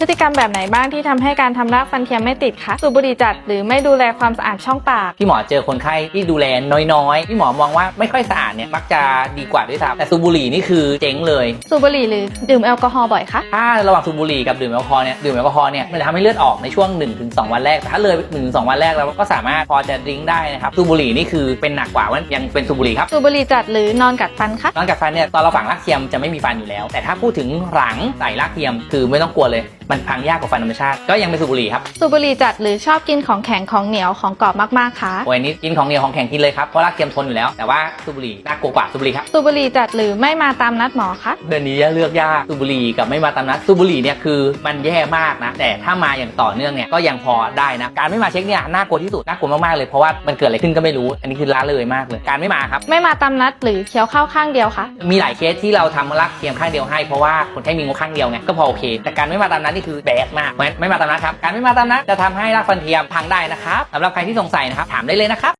พฤติกรรมแบบไหนบ้างที่ทำให้การทำรากฟันเทียมไม่ติดคะสูบบุหรี่จัดหรือไม่ดูแลความสะอาดช่องปาก พี่หมอเจอคนไข้ที่ดูแลน้อยๆ พี่หมอมองว่าไม่ค่อยสะอาดเนี่ยมักจะดีกว่าด้วยซ้ำแต่สูบบุหรี่นี่คือเจ๊งเลย สูบบุหรี่หรือดื่มแอลกอฮอล์บ่อยคะถ้าระหว่างสูบบุหรี่กับดื่มแอลกอฮอล์เนี่ยดื่มแอลกอฮอล์เนี่ยมันจะทำให้เลือดออกในช่วง 1-2 วันแรกแต่ถ้าเลย1-2 วันแรกแล้วก็สามารถพอจะดริ้งได้นะครับสูบบุหรี่นี่คือเป็นหนักกว่าว่ายังเป็นสูบบุหรี่ครับสูบบุหรี่จัดหรือนอนกัดฟันคะนอกจากฟันเนี่ยตอนเราฝังรากเทียมจะไม่มีฟันอยู่แล้ว แต่ถ้าพูดถึงหลังใส่รากเทียมคือไม่ต้องกลัวเลยมันพังยากกว่าฟันธรรมชาติ ก็ยังเป็นสูบบุหรี่ครับสูบบุหรี่จัดหรือชอบกินของแข็งของเหนียวของกรอบมากๆคะโอ้ยนี่กินของเหนียวของแข็งกินเลยครับเพราะรากเทียมทนอยู่แล้วแต่ว่าสูบบุหรี่น่ากลัวกว่าสูบบุหรี่ครับสูบบุหรี่จัดหรือไม่มาตามนัดหมอคะเดือนนี้เลือกยากสูบบุหรี่กับไม่มาตามนัดสูบบุหรี่เนี่ยคือมันแย่มากนะแต่ถ้ามาอย่างต่อเนื่องเนี่ยก็ยังพอได้นะการไม่มาเช็คเนี่ยน่ากลัวที่สุดน่ากลัวมากๆเลยเพราะว่ามันเกิดอะไรขึ้นก็ไม่รู้ อันนี้คือละเลยมากเลยการไม่มาครับไม่มาตามนัดหรือเคี้ยวข้าวข้างเดียวคะมีหลายเคสที่เราทำรักเทียมข้างเดียวให้เพราะว่าคนไข้มีงบข้างเดียวไงก็พอโอเคแต่การไม่มาตามนัดนี่คือแบดมากเพราะฉะนั้นไม่มาตามนัดครับ การไม่มาตามนัดจะทำให้รากฟันเทียมพังได้นะครับสำหรับใครที่สงสัยนะครับถามได้เลยนะครับ